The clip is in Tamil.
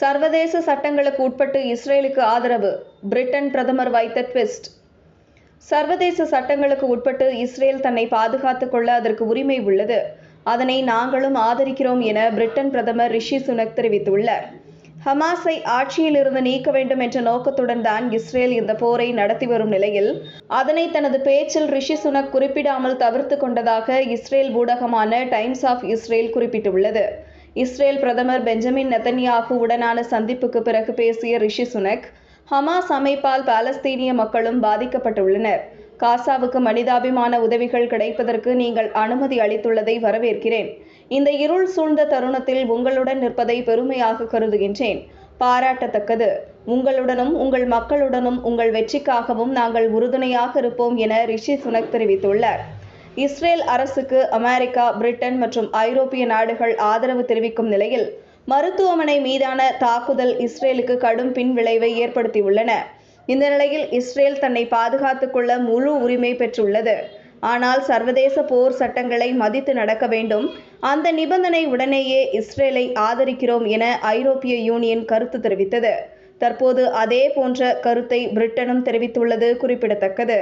சர்வதேச சட்டங்களுக்கு உட்பட்டு இஸ்ரேலுக்கு ஆதரவு. பிரிட்டன் பிரதமர் வைத்த ட்விஸ்ட். சர்வதேச சட்டங்களுக்கு உட்பட்டு இஸ்ரேல் தன்னை பாதுகாத்துக் கொள்ள அதற்கு உரிமை உள்ளது. அதனை நாங்களும் ஆதரிக்கிறோம் என பிரிட்டன் பிரதமர் ரிஷி சுனக் தெரிவித்துள்ளார். ஹமாஸை ஆட்சியிலிருந்து நீக்க வேண்டும் என்ற நோக்கத்துடன் தான் இஸ்ரேல் இந்த போரை நடத்தி வரும் நிலையில் அதனை தனது பேச்சில் ரிஷி சுனக் குறிப்பிடாமல் தவிர்த்து கொண்டதாக இஸ்ரேல் ஊடகமான டைம்ஸ் ஆஃப் இஸ்ரேல் குறிப்பிட்டுள்ளது. இஸ்ரேல் பிரதமர் பெஞ்சமின் நெத்தன்யாகு உடனான சந்திப்புக்கு பிறகு பேசிய ரிஷி சுனக் ஹமாஸ் அமைப்பால் பாலஸ்தீனிய மக்களும் பாதிக்கப்பட்டுள்ளனர். காசாவுக்கு மனிதாபிமான உதவிகள் கிடைப்பதற்கு நீங்கள் அனுமதி அளித்துள்ளதை வரவேற்கிறேன். இந்த இருள் சூழ்ந்த தருணத்தில் உங்களுடன் நிற்பதை பெருமையாக கருதுகின்றேன். பாராட்டத்தக்கது. உங்களுடனும் உங்கள் மக்களுடனும் உங்கள் வெற்றிக்காகவும் நாங்கள் உறுதுணையாக இருப்போம் என ரிஷி சுனக் தெரிவித்துள்ளார். இஸ்ரேல் அரசுக்கு அமெரிக்கா பிரிட்டன் மற்றும் ஐரோப்பிய நாடுகள் ஆதரவு தெரிவிக்கும் நிலையில் மருத்துவமனை மீதான தாக்குதல் இஸ்ரேலுக்கு கடும் பின்விளைவை ஏற்படுத்தியுள்ளன. இந்த நிலையில் இஸ்ரேல் தன்னை பாதுகாத்துக் கொள்ள முழு உரிமை பெற்றுள்ளது. ஆனால் சர்வதேச போர் சட்டங்களை மதித்து நடக்க வேண்டும். அந்த நிபந்தனை உடனேயே இஸ்ரேலை ஆதரிக்கிறோம் என ஐரோப்பிய யூனியன் கருத்து தெரிவித்தது. தற்போது அதே போன்ற கருத்தை பிரிட்டனும் தெரிவித்துள்ளது குறிப்பிடத்தக்கது.